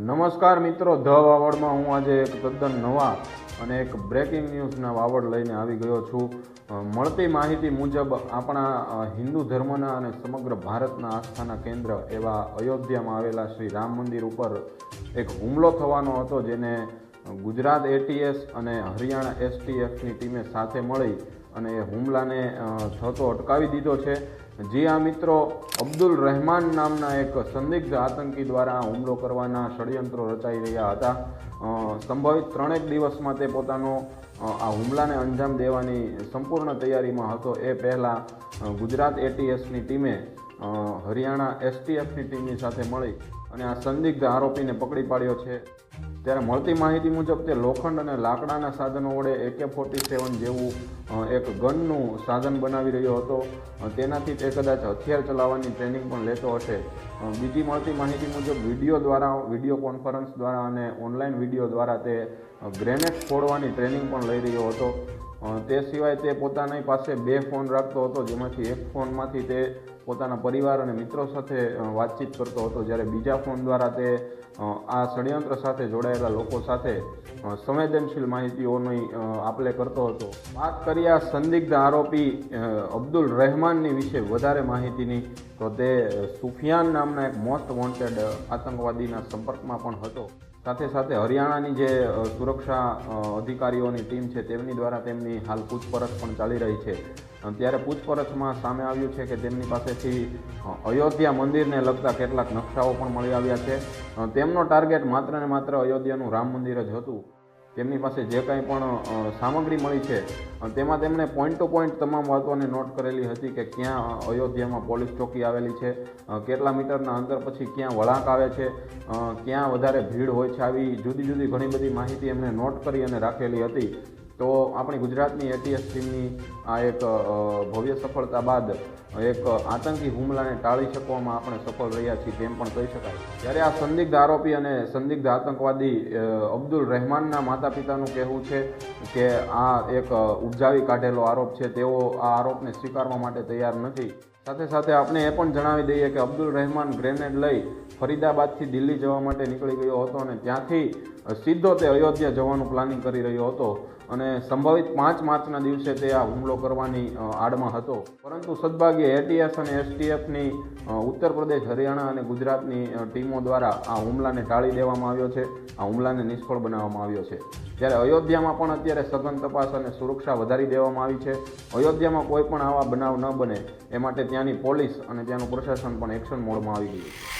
નમસ્કાર મિત્રો, ધ વાવડમાં હું આજે એક તદ્દન નવા અને એક બ્રેકિંગ ન્યૂઝના વાવડ લઈને આવી ગયો છું. મળતી માહિતી મુજબ આપણા હિન્દુ ધર્મના અને સમગ્ર ભારતના આસ્થાના કેન્દ્ર એવા અયોધ્યામાં આવેલા શ્રી રામ મંદિર ઉપર એક હુમલો થવાનો હતો, જેને ગુજરાત એટીએસ અને હરિયાણા એસટીએફની ટીમે સાથે મળી અને એ હુમલાને થતો અટકાવી દીધો છે. જી આ મિત્રો, અબ્દુલ રહેમાન નામના એક સંદિગ્ધ આતંકી દ્વારા હુમલો કરવાના ષડયંત્રો રચાઈ રહ્યા હતા. સંભવિત ત્રણેક દિવસમાં તે પોતાનો આ હુમલાને અંજામ દેવાની સંપૂર્ણ તૈયારીમાં હતો. એ પહેલાં ગુજરાત એટીએસની ટીમે હરિયાણા એસટીએફની ટીમની સાથે મળી અને આ સંદિગ્ધ આરોપીને પકડી પાડ્યો છે. ત્યારે મળતી માહિતી મુજબ તે લોખંડ અને લાકડાના સાધનો વડે એકે ફોર્ટી સેવન જેવું એક ગનનું સાધન બનાવી રહ્યો હતો. તેનાથી તે કદાચ હથિયાર ચલાવવાની ટ્રેનિંગ પણ લેતો હશે. બીજી મળતી માહિતી મુજબ વીડિયો દ્વારા, વીડિયો કોન્ફરન્સ દ્વારા અને ઓનલાઈન વીડિયો દ્વારા તે ગ્રેનેડ ફોડવાની ટ્રેનિંગ પણ લઈ રહ્યો હતો. તે સિવાય તે પોતાની પાસે બે ફોન રાખતો હતો, જેમાંથી એક ફોનમાંથી તે પોતાના પરિવાર અને મિત્રો સાથે વાતચીત કરતો હતો, જ્યારે બીજા ફોન દ્વારા તે આ ષડયંત્ર સાથે જોડાયેલા લોકો સાથે સંવેદનશીલ માહિતીઓની આપલે કરતો હતો. વાત કરીએ આ સંદિગ્ધ આરોપી અબ્દુલ રહેમાનની વિશે વધારે માહિતીની, તો તે સુફિયાન નામના એક મોસ્ટ વોન્ટેડ આતંકવાદીના સંપર્કમાં પણ હતો. સાથે સાથે હરિયાણાની જે સુરક્ષા અધિકારીઓની ટીમ છે, તેમની દ્વારા તેમની હાલ પૂછપરછ પણ ચાલી રહી છે. ત્યારે પૂછપરછમાં સામે આવ્યું છે કે તેમની પાસેથી અયોધ્યા મંદિરને લગતા કેટલાક નકશાઓ પણ મળી આવ્યા છે. તેમનો ટાર્ગેટ માત્ર ને માત્ર અયોધ્યાનું રામ મંદિર જ હતું. તેમની પાસે જે કાંઈ પણ સામગ્રી મળી છે તેમાં તેમણે પોઈન્ટ ટુ પોઈન્ટ તમામ વાતોને નોટ કરેલી હતી કે ક્યાં અયોધ્યામાં પોલીસ ચોકી આવેલી છે કેટલા મીટરના અંતર પછી ક્યાં વળાંક આવે છે ક્યાં વધારે ભીડ હોય છે, આવી જુદી જુદી ઘણી બધી માહિતી એમણે નોટ કરી અને રાખેલી હતી. તો આપણી ગુજરાતની એટીએસ ટીમની આ એક ભવ્ય સફળતા બાદ એક આતંકી હુમલાને ટાળી શકવામાં આપણે સફળ રહ્યા છીએ તેમ પણ કહી શકાય. જ્યારે આ સંદિગ્ધ આરોપી અને સંદિગ્ધ આતંકવાદી અબ્દુલ રહેમાનના માતા પિતાનું કહેવું છે કે આ એક ઉપજાવી કાઢેલો આરોપ છે. તેઓ આ આરોપને સ્વીકારવા માટે તૈયાર નથી. સાથે સાથે આપણે એ પણ જણાવી દઈએ કે અબ્દુલ રહેમાન ગ્રેનેડ લઈ ફરીદાબાદથી દિલ્હી જવા માટે નીકળી ગયો હતો અને ત્યાંથી સીધો તે અયોધ્યા જવાનું પ્લાનિંગ કરી રહ્યો હતો. અને સંભવિત પાંચ માર્ચના દિવસે તે આ હુમલો કરવાની આડમાં હતો. પરંતુ સદભાગ્યે એટીએસ અને એસટીએફની ઉત્તર પ્રદેશ, હરિયાણા અને ગુજરાતની ટીમો દ્વારા આ હુમલાને ટાળી દેવામાં આવ્યો છે. આ હુમલાને નિષ્ફળ બનાવવામાં આવ્યો છે. જ્યારે અયોધ્યામાં પણ અત્યારે સઘન તપાસ અને સુરક્ષા વધારી દેવામાં આવી છે. અયોધ્યામાં કોઈ પણ આવા બનાવ ન બને. એ માટે ત્યાંની પોલીસ અને ત્યાંનું પ્રશાસન પણ એક્શન મોડમાં આવી ગયું છે.